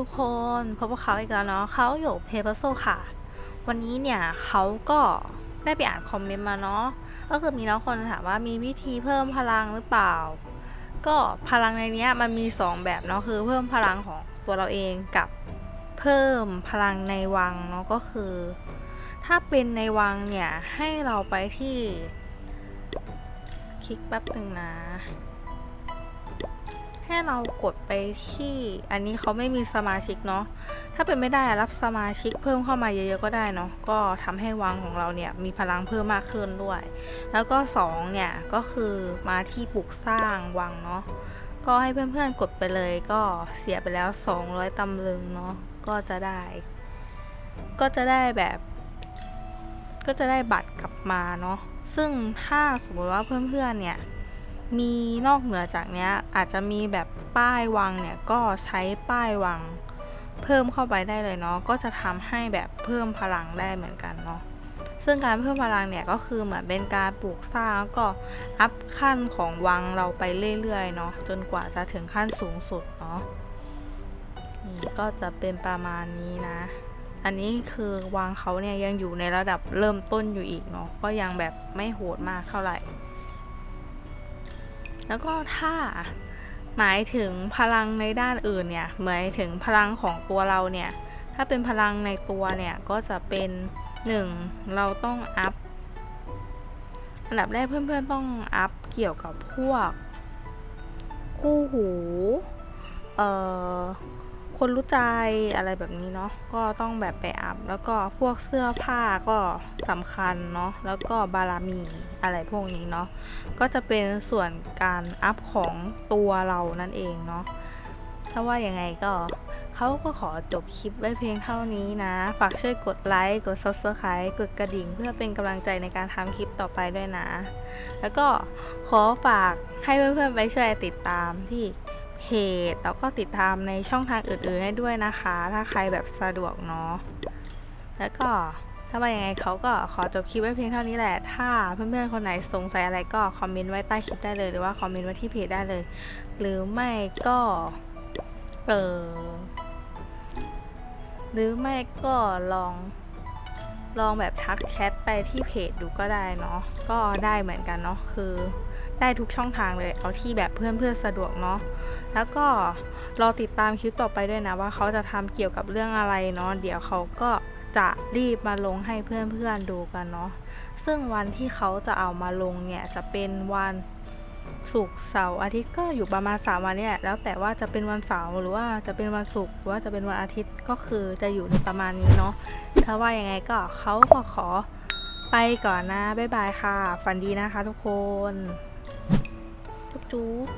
ทุกๆ คนพบกับเขาอีกแล้วเนาะเขาอยู่เพเปอร์โซค่ะ วันนี้เนี่ยเขาก็ได้ไปอ่านคอมเมนต์มาเนาะก็คือมีน้องคนถามว่ามีวิธีเพิ่มพลังหรือเปล่า ก็พลังในเนี้ยมันมีสองแบบเนาะคือเพิ่มพลังของตัวเราเองกับเพิ่มพลังในวังเนาะก็คือ ถ้าเป็นในวังเนี่ยให้เราไปที่คลิกแป๊บหนึ่งนะ ให้เรากดไปที่อันนี้เขาไม่มีสมาชิกเนาะถ้าเป็นไม่ได้รับสมาชิกเพิ่มเข้ามาเยอะๆก็ได้เนาะก็ทำให้วังของเราเนี่ยมีพลังเพิ่มมากขึ้นด้วย แล้วก็สองเนี่ยก็คือมาที่ปลูกสร้างวังเนาะก็ให้เพื่อนๆกดไปเลยก็เสียไปแล้ว 200 ตำลึงเนาะก็จะได้ ก็จะได้แบบ ก็จะได้บัตรกลับมาเนาะซึ่งถ้าสมมติว่าเพื่อนๆเนี่ย มีนอกเหนือจากเนี้ยอาจจะมีแบบป้ายวังเนี่ยก็ใช้ป้ายวัง เพิ่มเข้าไปได้เลยเนาะก็จะทำให้แบบเพิ่มพลังได้เหมือนกันเนาะซึ่งการเพิ่มพลังเนี่ยก็คือเหมือนเป็นการปลูกสร้างแล้วก็อัพขั้นของวังเราไปเรื่อยๆเนาะจนกว่าจะถึงขั้นสูงสุดเนาะนี่ก็จะเป็นประมาณนี้นะ อันนี้คือวางเขาเนี่ยยังอยู่ในระดับเริ่มต้นอยู่อีกเนาะก็ยังแบบไม่โหดมากเท่าไหร่ แล้วก็ถ้าหมายถึงพลังในด้านอื่นเนี่ยหมายถึงพลังของตัวเราเนี่ย ถ้าเป็นพลังในตัวเนี่ยก็จะเป็นหนึ่งเราต้องอัพอันดับแรกเพื่อนๆต้องอัพเกี่ยวกับพวก คู่หู เอ่อ คนรู้ใจอะไรแบบนี้เนาะก็ต้องแบบไปอัพแล้วก็พวกเสื้อผ้าก็สำคัญเนาะแล้วก็บารมีอะไรพวกนี้เนาะก็จะเป็นส่วนการอัพของตัวเรานั่นเองเนาะถ้าว่ายังไงก็เขาก็ขอจบคลิปไว้เพียงเท่านี้นะ ฝากช่วยกดไลค์ กด subscribe กดกระดิ่ง เพื่อเป็นกำลังใจในการทำคลิปต่อไปด้วยนะ แล้วก็ขอฝากให้เพื่อนๆไปช่วยติดตามที่ เพจ แล้วก็ติดตามในช่องทางอื่นๆได้ด้วยนะคะ ถ้าใครแบบสะดวกเนาะแล้วก็ถ้าว่ายังไงเขาก็ขอจบคลิปไว้เพียงเท่านี้แหละ ถ้าเพื่อนๆคนไหนสงสัยอะไรก็คอมเมนต์ไว้ใต้คลิปได้เลย หรือว่าคอมเมนต์ไว้ที่เพจได้เลย หรือไม่ก็ เออหรือไม่ก็ลอง ลองแบบทักแชทไปที่เพจดูก็ได้เนาะ ก็ได้เหมือนกันเนาะ คือได้ทุกช่องทางเลย เอาที่แบบเพื่อนๆสะดวกเนาะ แล้วก็รอติดตามคลิปต่อไปด้วยนะว่าเขาจะทำเกี่ยวกับเรื่องอะไรเนาะเดี๋ยวเขาก็จะรีบมาลงให้เพื่อนๆดูกันเนาะซึ่งวันที่เขาจะเอามาลงเนี่ยจะเป็นวันศุกร์เสาร์อาทิตย์ก็อยู่ประมาณสามวันเนี่ยและแล้วแต่ว่าจะเป็นวันเสาร์หรือว่าจะเป็นวันศุกร์หรือว่าจะเป็นวันอาทิตย์ก็คือจะอยู่ในประมาณนี้เนาะถ้าว่ายังไงก็เขาก็ขอไปก่อนนะบ๊ายบายค่ะ ฝันดีนะคะทุกคน จุ๊บจุ๊บ